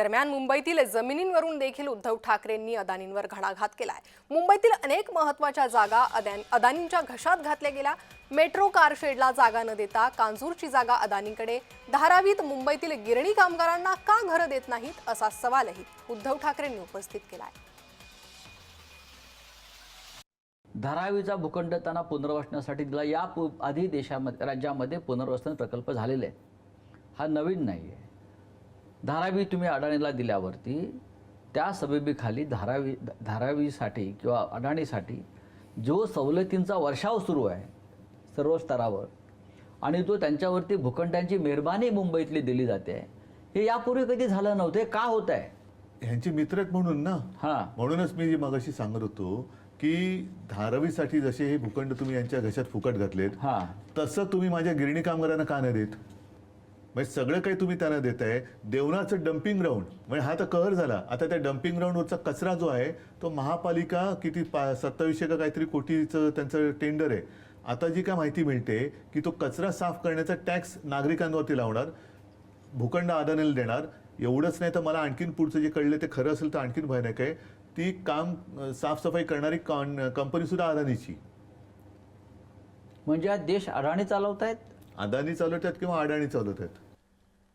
दरम्यान मुंबईतील जमिनींवरून देखील उद्धव ठाकरेंनी अदानींवर घणाघात केलाय. मुंबईतील अनेक महत्त्वाच्या जागा अदानींच्या घशात घातल्या गेल्या. मेट्रो कारशेडला जागा न देता कांजूरची जागा अदानींकडे. धारावीत मुंबईतील गिरणी कामगारांना का घरं देत नाहीत असा सवालही उद्धव ठाकरेंनी उपस्थित केलाय. धारावीचा भूखंड त्यांना पुनर्वसनासाठी दिला. या आधी देशामध्ये राज्यामध्ये पुनर्वसन प्रकल्प झालेले आहे हा नवीन नाही आहे धारावी तुम्ही अडाणीला दिल्यावरती त्या सबबीखाली धारावी धारावीसाठी किंवा अडाणीसाठी जो सवलतींचा वर्षाव सुरू आहे सर्व स्तरावर आणि तो त्यांच्यावरती भूखंडांची मेहरबानी मुंबईतली दिली जाते हे यापूर्वी कधी झालं नव्हतं का होत आहे? ह्यांची मित्र आहेत म्हणून ना? हां. म्हणूनच मी मगाशी सांगत होतो की धारावीसाठी जसे हे भूखंड तुम्ही यांच्या घशात फुकट घातलेत हां. तसं तुम्ही माझ्या गिरणी कामगारांना का नाही देत? म्हणजे सगळं काही तुम्ही त्यांना देताय. देवनाचं डम्पिंग ग्राउंड म्हणजे हा तर कहर झाला. आता त्या डम्पिंग ग्राउंडवरचा कचरा जो आहे तो महापालिका किती पा सत्तावीसशे का काहीतरी कोटीचं त्यांचं टेंडर आहे. आता जी काय माहिती मिळते की तो कचरा साफ करण्याचा टॅक्स नागरिकांवरती लावणार भूखंड अदानीला देणार. एवढंच नाही तर मला आणखीन पुढचं जे कळलं ते खरं असेल तर आणखीन भयानक आहे. ती काम साफसफाई करणारी कॉन कंपनीसुद्धा अदानीची म्हणजे आज देश अडाणी चालवत आहेत अदानी आहेत किंवा अडाणी चालवत आहेत